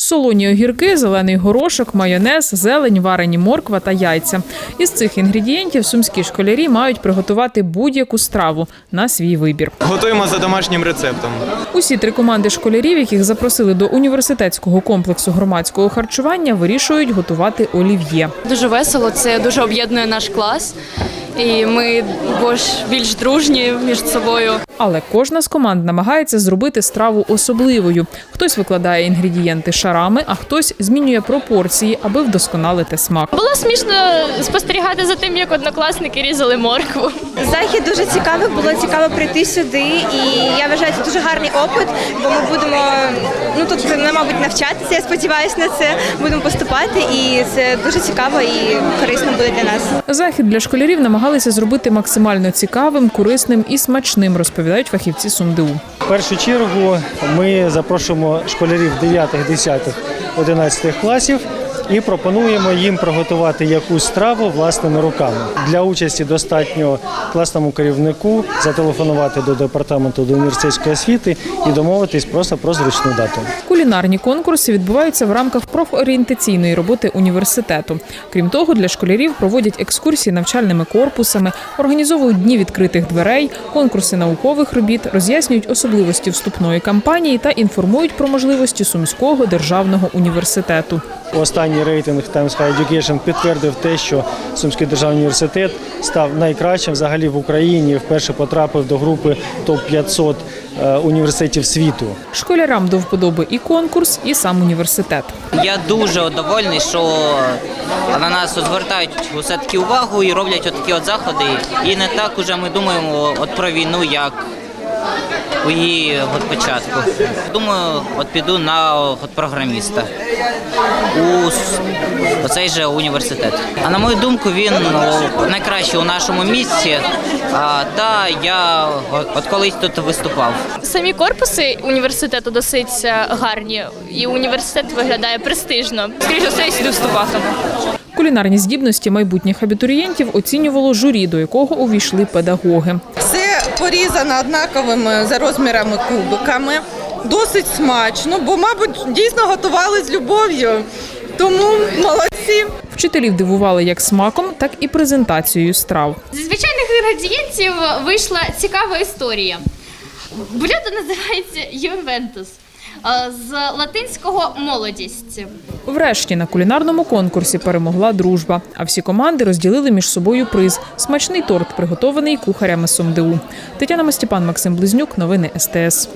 Солоні огірки, зелений горошок, майонез, зелень, варені морква та яйця. Із цих інгредієнтів сумські школярі мають приготувати будь-яку страву на свій вибір. Готуємо за домашнім рецептом. Усі три команди школярів, яких запросили до університетського комплексу громадського харчування, вирішують готувати олів'є. Дуже весело, це дуже об'єднує наш клас. І ми більш, більш дружні між собою. Але кожна з команд намагається зробити страву особливою. Хтось викладає інгредієнти шарами, а хтось змінює пропорції, аби вдосконалити смак. Було смішно спостерігати за тим, як однокласники різали моркву. Захід дуже цікавий, було цікаво прийти сюди, і я вважаю, це дуже гарний опит, бо ми будемо ну тут ну, мабуть навчатися. Я сподіваюся на це. Будемо поступати, і це дуже цікаво і корисно буде для нас. Захід для школярів намагалися зробити максимально цікавим, корисним і смачним, розповідають фахівці СумДУ. В першу чергу ми запрошуємо школярів 9, 10, 11 класів і пропонуємо їм приготувати якусь страву власними руками. Для участі достатньо класному керівнику зателефонувати до департаменту до університетської освіти і домовитись просто про зручну дату. Кулінарні конкурси відбуваються в рамках профорієнтаційної роботи університету. Крім того, для школярів проводять екскурсії навчальними корпусами, організовують дні відкритих дверей, конкурси наукових робіт, роз'яснюють особливості вступної кампанії та інформують про можливості Сумського державного університету. Останній рейтинг Times Higher Education підтвердив те, що Сумський державний університет став найкращим взагалі в Україні. Вперше потрапив до групи топ 500 університетів світу. Школярам до вподоби і конкурс, і сам університет. Я дуже довольний, що на нас звертають усе таки увагу і роблять отакі от заходи. І не так уже ми думаємо от про війну, як її от початку. Думаю, от піду на от програміста у оцей же університет. А на мою думку, він ну, найкращий у нашому місті. А, та я от, от колись тут виступав. Самі корпуси університету досить е, гарні, і університет виглядає престижно. Скоріше все, я сюди вступатиму. Кулінарні здібності майбутніх абітурієнтів оцінювало журі, до якого увійшли педагоги. Все порізано однаковими за розмірами кубиками. Досить смачно, бо, мабуть, дійсно готували з любов'ю. Тому молодці. Вчителів дивували як смаком, так і презентацією страв. Зі звичайних інгредієнтів вийшла цікава історія. Блюдо називається Ювентус з латинського молодість. Врешті на кулінарному конкурсі перемогла дружба, а всі команди розділили між собою приз смачний торт, приготований кухарями СумДУ. Тетяна Мастіпан, Максим Близнюк. Новини СТС.